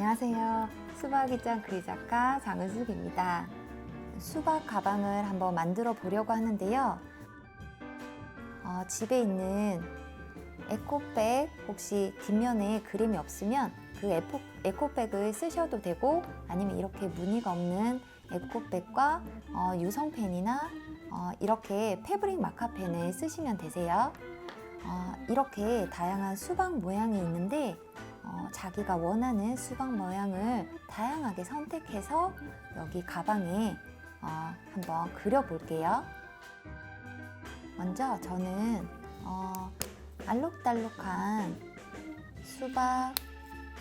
안녕하세요. 수박이 짱 그리 작가 장은숙입니다. 수박 가방을 한번 만들어 보려고 하는데요. 어, 집에 있는 에코백 혹시 뒷면에 그림이 없으면 그 에코, 에코백을 쓰셔도 되고 아니면 이렇게 무늬가 없는 에코백과 어, 유성펜이나 어, 이렇게 패브릭 마카펜을 쓰시면 되세요. 어, 이렇게 다양한 수박 모양이 있는데 어, 자기가 원하는 수박 모양을 다양하게 선택해서 여기 가방에 어, 한번 그려볼게요. 먼저 저는 어, 알록달록한 수박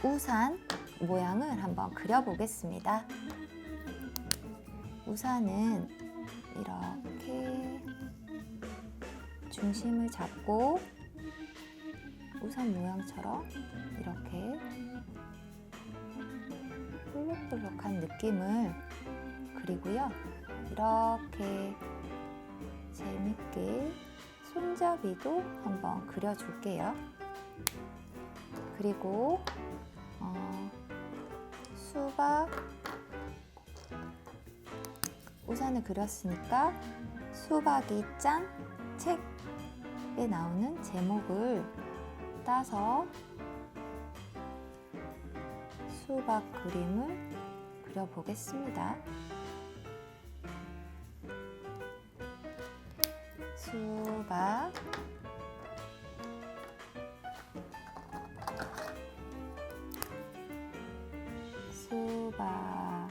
우산 모양을 한번 그려보겠습니다. 우산은 이렇게 중심을 잡고 우산 모양처럼 이렇게 볼록볼록한 느낌을 그리고요. 이렇게 재밌게 손잡이도 한번 그려줄게요. 그리고 어, 수박 우산을 그렸으니까 수박이 짠 책에 나오는 제목을 따서 수박 그림을 그려보겠습니다. 수박 수박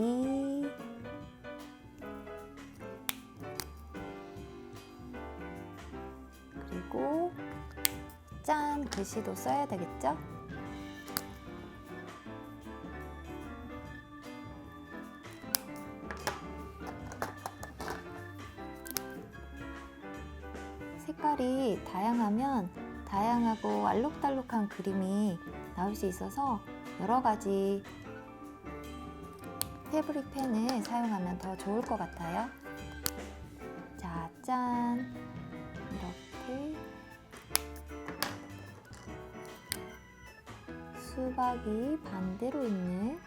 이 짠 글씨도 써야 되겠죠? 색깔이 다양하면 다양하고 알록달록한 그림이 나올 수 있어서 여러 가지 패브릭 펜을 사용하면 더 좋을 것 같아요. 자, 짠! 수박이 반대로 있는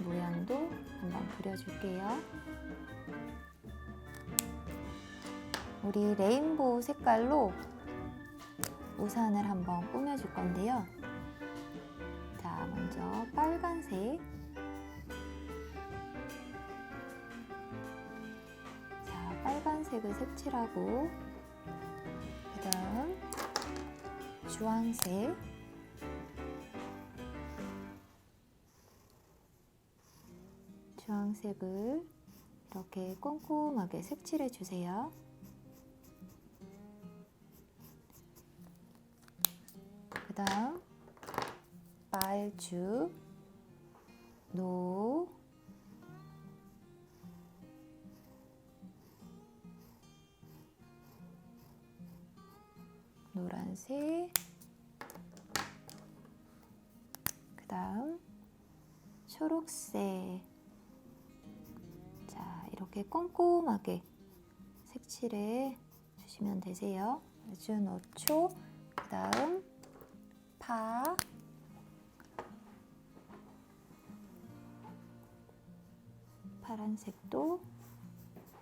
모양도 한번 그려줄게요. 우리 레인보우 색깔로 우산을 한번 꾸며줄 건데요. 자, 먼저 빨간색. 자, 빨간색을 색칠하고, 그 다음, 주황색. 주황색을 이렇게 꼼꼼하게 색칠해 주세요. 그 다음 말주 노 노란색 그 다음 초록색 자 이렇게 꼼꼼하게 색칠해 주시면 되세요 아주 노초 그 다음 파 파란색도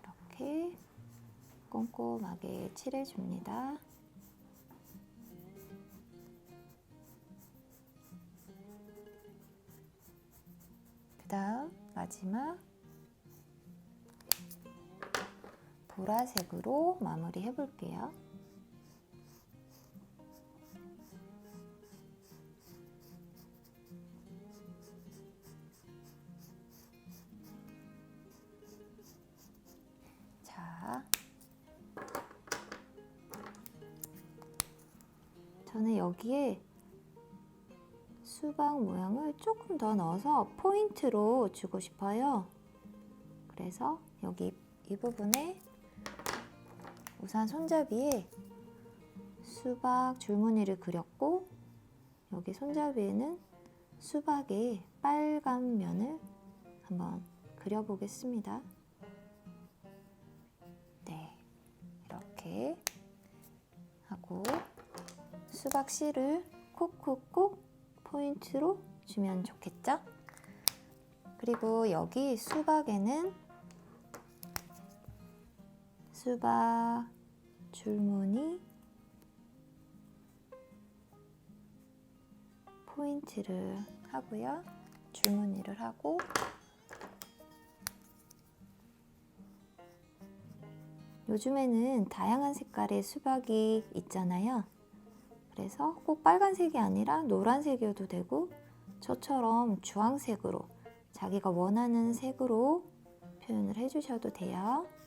이렇게 꼼꼼하게 칠해줍니다. 그 다음 마지막 보라색으로 마무리 해볼게요. 자, 저는 여기에 수박 모양을 조금 더 넣어서 포인트로 주고 싶어요. 그래서 여기 이 부분에 우산 손잡이에 수박 줄무늬를 그렸고 여기 손잡이에는 수박의 빨간 면을 한번 그려보겠습니다. 네, 이렇게 하고 수박 씨를 콕콕콕 포인트로 주면 좋겠죠? 그리고 여기 수박에는 수박 줄무늬 포인트를 하고요. 줄무늬를 하고 요즘에는 다양한 색깔의 수박이 있잖아요. 그래서 꼭 빨간색이 아니라 노란색이어도 되고 저처럼 주황색으로 자기가 원하는 색으로 표현을 해주셔도 돼요.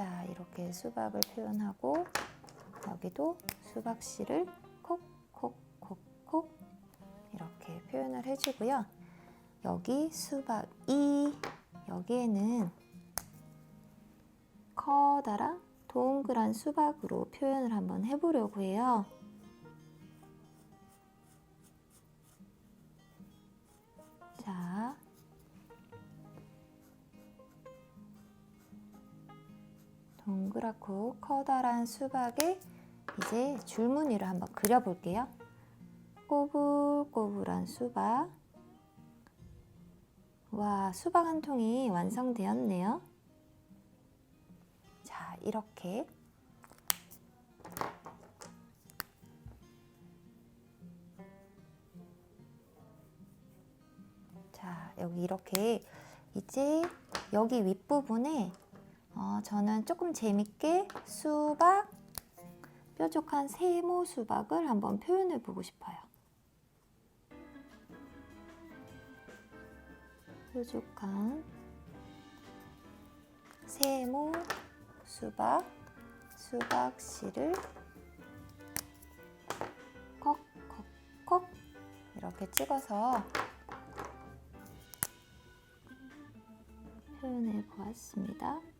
자, 이렇게 수박을 표현하고 여기도 수박씨를 콕콕콕콕 이렇게 표현을 해주고요. 여기 수박 이 여기에는 커다란 동그란 수박으로 표현을 한번 해보려고 해요. 동그랗고 커다란 수박에 이제 줄무늬를 한번 그려볼게요. 꼬불꼬불한 수박. 와, 수박 한 통이 완성되었네요. 자, 이렇게. 자, 여기 이렇게 이제 여기 윗부분에 어, 저는 조금 재밌게 수박, 뾰족한 세모 수박을 한번 표현해 보고 싶어요. 뾰족한 세모 수박, 수박씨를 콕콕콕 이렇게 찍어서 표현해 보았습니다.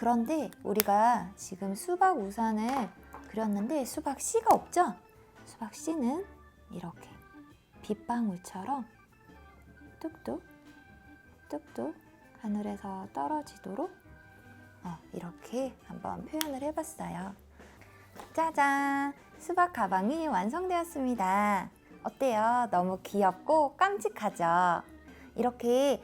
어, 그런데 우리가 지금 수박 우산을 그렸는데 수박 씨가 없죠? 수박 씨는 이렇게 빗방울처럼 뚝뚝 뚝뚝 하늘에서 떨어지도록 어, 이렇게 한번 표현을 해봤어요. 짜잔! 수박 가방이 완성되었습니다. 어때요? 너무 귀엽고 깜찍하죠? 이렇게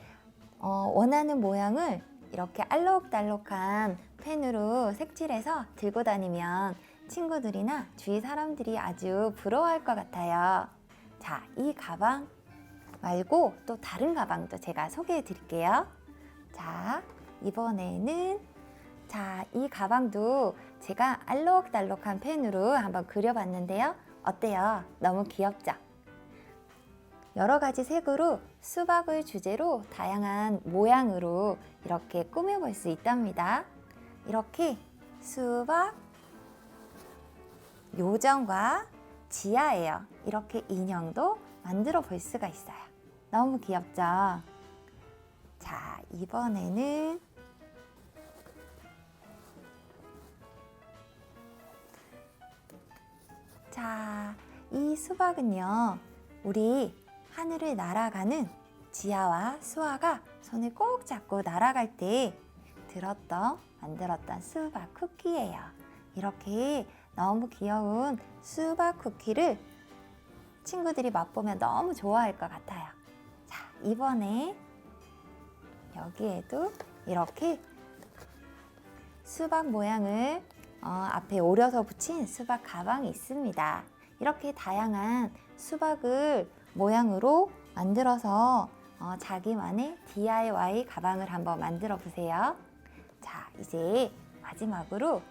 어, 원하는 모양을 이렇게 알록달록한 펜으로 색칠해서 들고 다니면 친구들이나 주위 사람들이 아주 부러워할 것 같아요. 자, 이 가방 말고 또 다른 가방도 제가 소개해 드릴게요. 자, 이번에는 자, 이 가방도 제가 알록달록한 펜으로 한번 그려봤는데요. 어때요? 너무 귀엽죠? 여러 가지 색으로 수박을 주제로 다양한 모양으로 이렇게 꾸며볼 수 있답니다. 이렇게 수박, 요정과 지아예요. 이렇게 인형도 만들어 볼 수가 있어요. 너무 귀엽죠? 자, 이번에는 자, 이 수박은요, 우리 하늘을 날아가는 지아와 수아가 손을 꼭 잡고 날아갈 때 들었던, 만들었던 수박 쿠키예요. 이렇게 너무 귀여운 수박 쿠키를 친구들이 맛보면 너무 좋아할 것 같아요. 자, 이번에 여기에도 이렇게 수박 모양을 어, 앞에 오려서 붙인 수박 가방이 있습니다. 이렇게 다양한 수박을 모양으로 만들어서 어, 자기만의 DIY 가방을 한번 만들어 보세요. 자, 이제 마지막으로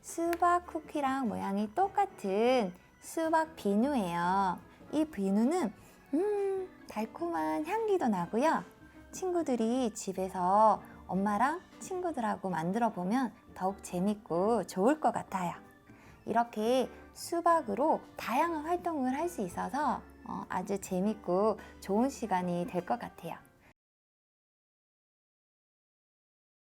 수박 쿠키랑 모양이 똑같은 수박 비누예요. 이 비누는 음, 달콤한 향기도 나고요. 친구들이 집에서 엄마랑 친구들하고 만들어 보면 더욱 재밌고 좋을 것 같아요. 이렇게 수박으로 다양한 활동을 할 수 있어서 어, 아주 재밌고 좋은 시간이 될 것 같아요.